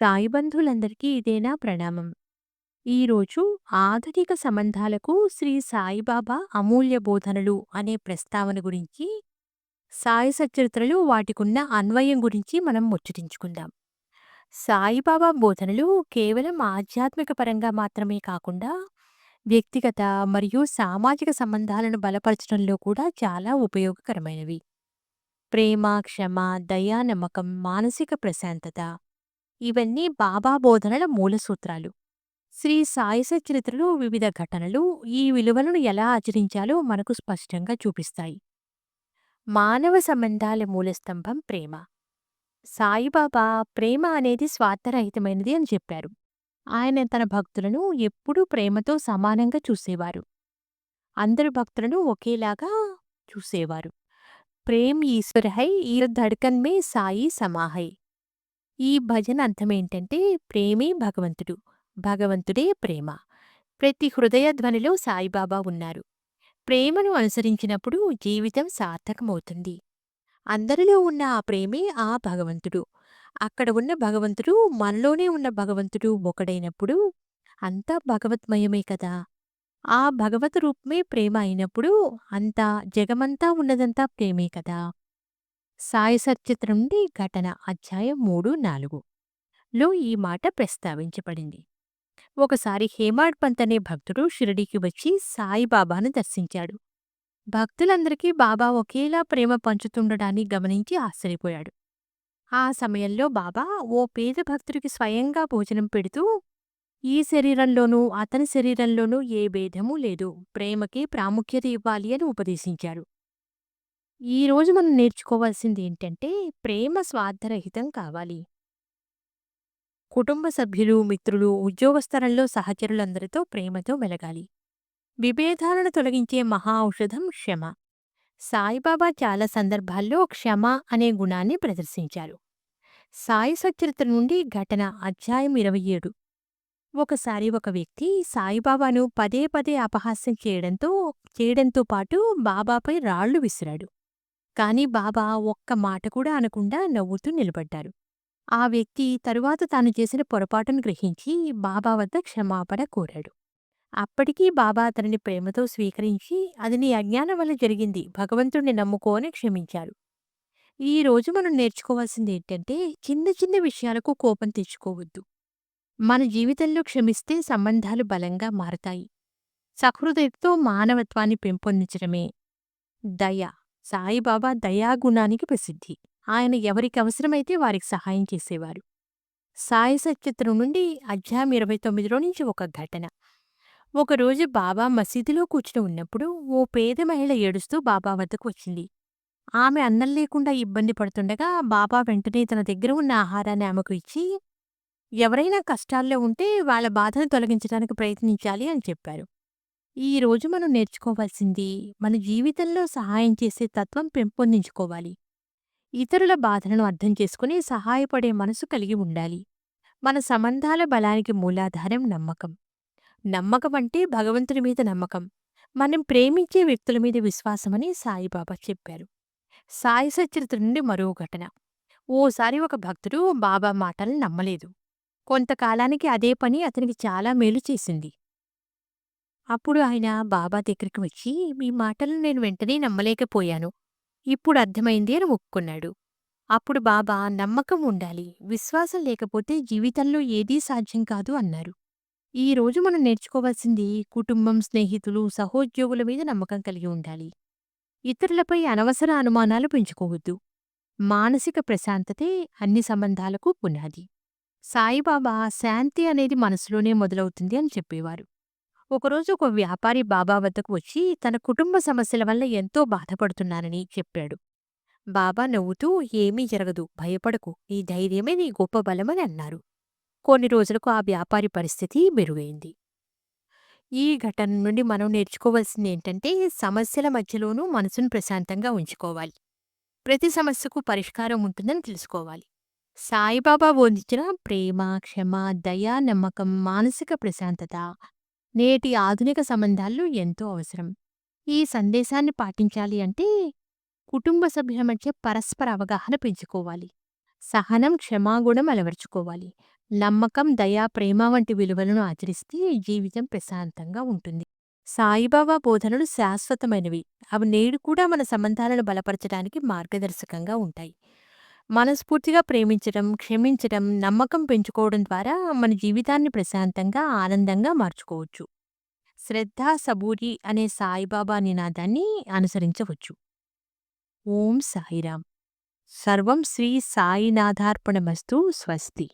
సాయిబంధులందరికీ ఇదేనా ప్రణామం. ఈరోజు ఆధునిక సంబంధాలకు శ్రీ సాయిబాబా అమూల్య బోధనలు అనే ప్రస్తావన గురించి, సాయి సచరిత్రలు వాటికున్న అన్వయం గురించి మనం ముచ్చటించుకుందాం. సాయిబాబా బోధనలు కేవలం ఆధ్యాత్మిక పరంగా మాత్రమే కాకుండా, వ్యక్తిగత మరియు సామాజిక సంబంధాలను బలపరచడంలో కూడా చాలా ఉపయోగకరమైనవి. ప్రేమ, క్షమ, దయా నమ్మకం, మానసిక ప్రశాంతత ఇవన్నీ బాబా బోధనల మూల సూత్రాలు. శ్రీ సాయి సచరిత్రలు వివిధ ఘటనలు ఈ విలువలను ఎలా ఆచరించాలో మనకు స్పష్టంగా చూపిస్తాయి. మానవ సంబంధాల మూలస్తంభం ప్రేమ. సాయిబాబా ప్రేమ అనేది స్వార్థరహితమైనది అని చెప్పారు. ఆయన తన భక్తులను ఎప్పుడూ ప్రేమతో సమానంగా చూసేవారు. అందరు భక్తులను ఒకేలాగా చూసేవారు. ప్రేమ్ ఈశ్వర్ హై ఈ ధడ్కన్ మే సాయి సమాహై ఈ భజన అర్థమేంటంటే ప్రేమే భగవంతుడు భగవంతుడే ప్రేమ. ప్రతి హృదయ ధ్వనిలో సాయిబాబా ఉన్నారు. ప్రేమను అనుసరించినప్పుడు జీవితం సార్థకమవుతుంది. అందరిలో ఉన్న ఆ ప్రేమే ఆ భగవంతుడు. అక్కడ ఉన్న భగవంతుడు మనలోనే ఉన్న భగవంతుడు ఒకడైనప్పుడు అంతా భగవత్మయమే కదా. ఆ భగవత్ రూపమే ప్రేమ అయినప్పుడు అంతా జగమంతా ఉన్నదంతా ప్రేమే కదా. సాయి సచ్చిత్ర నుండి ఘటన అధ్యాయం మూడు నాలుగు లో ఈ మాట ప్రస్తావించబడింది. ఒకసారి హేమాడ్ పంత్ అనే భక్తుడు షిరిడీకి వచ్చి సాయిబాబాను దర్శించాడు. భక్తులందరికీ బాబా ఒకేలా ప్రేమ పంచుతుండడాన్ని గమనించి ఆశ్చర్యపోయాడు. ఆ సమయంలో బాబా ఓ పేద భక్తుడికి స్వయంగా భోజనం పెడుతూ ఈ శరీరంలోనూ అతని శరీరంలోనూ ఏ భేదమూ లేదు. ప్రేమకే ప్రాముఖ్యత ఇవ్వాలి అని ఉపదేశించారు ఈరోజు మనం నేర్చుకోవాల్సింది ఏంటంటే ప్రేమ స్వార్థరహితం కావాలి. కుటుంబ సభ్యులు మిత్రులు ఉద్యోగస్థరంలో సహచరులందరితో ప్రేమతో మెలగాలి. విభేదాలను తొలగించే మహా ఔషధం క్షమ. సాయిబాబా చాలా సందర్భాల్లో క్షమ అనే గుణాన్ని ప్రదర్శించారు. సాయి సచరిత్ర నుండి ఘటన అధ్యాయం ఇరవై ఏడు. ఒకసారి ఒక వ్యక్తి సాయిబాబాను పదే పదే అపహాస్యం చేయడంతో చేయడంతో పాటు బాబాపై రాళ్ళు విసిరాడు. కాని బాబా ఒక్క మాట కూడా అనకుండా నవ్వుతూ నిలబడ్డారు. ఆ వ్యక్తి తరువాత తాను చేసిన పొరపాటును గ్రహించి బాబా వద్ద క్షమాపణ కోరాడు. అప్పటికీ బాబా అతనిని ప్రేమతో స్వీకరించి అది నీ అజ్ఞానం వల్ల జరిగింది భగవంతుణ్ణి నమ్ముకోని క్షమించారు. ఈ రోజు మనం నేర్చుకోవాల్సింది ఏంటంటే చిన్న చిన్న విషయాలకు కోపం తెచ్చుకోవద్దు. మన జీవితంలో క్షమిస్తే సంబంధాలు బలంగా మారతాయి. సహృదయతో మానవత్వాన్ని పెంపొందించడమే. దయ. సాయిబాబా దయాగుణానికి ప్రసిద్ధి. ఆయన ఎవరికి అవసరమైతే వారికి సహాయం చేసేవారు. సాయి సచిత్రం నుండి అధ్యాయం ఇరవై తొమ్మిదిలో నుంచి ఒక ఘటన. ఒకరోజు బాబా మసీదులో కూర్చుని ఉన్నప్పుడు ఓ పేద మహిళ ఏడుస్తూ బాబా వద్దకు వచ్చింది. ఆమె అన్నం లేకుండా ఇబ్బంది పడుతుండగా బాబా వెంటనే తన దగ్గర ఉన్న ఆహారాన్ని ఆమెకు ఇచ్చి ఎవరైనా కష్టాల్లో ఉంటే వాళ్ళ బాధను తొలగించడానికి ప్రయత్నించాలి అని చెప్పారు. ఈ రోజు మనం నేర్చుకోవాల్సింది మన జీవితంలో సహాయం చేసే తత్వం పెంపొందించుకోవాలి. ఇతరుల బాధలను అర్థం చేసుకుని సహాయపడే మనసు కలిగి ఉండాలి. మన సంబంధాల బలానికి మూలాధారం నమ్మకం. నమ్మకం అంటే భగవంతుని మీద నమ్మకం. మనం ప్రేమించే వ్యక్తుల మీద విశ్వాసమని సాయిబాబా చెప్పారు. సాయి సచరిత్ర నుండి మరో ఘటన. ఓసారి ఒక భక్తుడు బాబా మాటలను నమ్మలేదు. కొంతకాలానికి అదే పని అతనికి చాలా మేలు చేసింది. అప్పుడు ఆయన బాబా దగ్గరికి వచ్చి మీ మాటలను నేను వెంటనే నమ్మలేకపోయాను. ఇప్పుడు అర్థమైంది అని ఒప్పుకున్నాడు. అప్పుడు బాబా నమ్మకం ఉండాలి విశ్వాసం లేకపోతే జీవితంలో ఏదీ సాధ్యం కాదు అన్నారు. ఈ రోజు మనం నేర్చుకోవాల్సింది కుటుంబం స్నేహితులు సహోద్యోగుల మీద నమ్మకం కలిగి ఉండాలి. ఇతరులపై అనవసర అనుమానాలు పెంచుకోవద్దు. మానసిక ప్రశాంతతే అన్ని సంబంధాలకు పునాది. సాయిబాబా శాంతి అనేది మనసులోనే మొదలవుతుంది అని చెప్పేవారు. ఒకరోజు ఒక వ్యాపారి బాబా వద్దకు వచ్చి తన కుటుంబ సమస్యల వల్ల ఎంతో బాధపడుతున్నానని చెప్పాడు. బాబా నవ్వుతూ ఏమీ జరగదు భయపడకు నీ ధైర్యమే నీ గొప్ప బలమని అన్నారు. కొన్ని రోజులకు ఆ వ్యాపారి పరిస్థితి మెరుగైంది. ఈ ఘటన నుండి మనం నేర్చుకోవాల్సింది ఏంటంటే సమస్యల మధ్యలోనూ మనసును ప్రశాంతంగా ఉంచుకోవాలి. ప్రతి సమస్యకు పరిష్కారం ఉంటుందని తెలుసుకోవాలి. సాయిబాబా బోధించిన ప్రేమ క్షమ దయా నమ్మకం మానసిక ప్రశాంతత నేటి ఆధునిక సంబంధాల్లో ఎంతో అవసరం. ఈ సందేశాన్ని పాటించాలి అంటే కుటుంబ సభ్యుల మధ్య పరస్పర అవగాహన పెంచుకోవాలి. సహనం క్షమాగుణం అలవర్చుకోవాలి. నమ్మకం దయా ప్రేమ వంటి విలువలను ఆచరిస్తే జీవితం ప్రశాంతంగా ఉంటుంది. సాయిబాబా బోధనలు శాశ్వతమైనవి. అవి నేడు కూడా మన సంబంధాలను బలపరచడానికి మార్గదర్శకంగా ఉంటాయి. మనస్ఫూర్తిగా ప్రేమించడం క్షమించడం నమ్మకం పెంచుకోవడం ద్వారా మన జీవితాన్ని ప్రశాంతంగా ఆనందంగా మార్చుకోవచ్చు. శ్రద్ధ సబూరి అనే సాయిబాబా నినాదాన్ని అనుసరించవచ్చు. ఓం సాయిరాం సర్వం శ్రీ సాయినాథార్పణమస్తు స్వస్తి.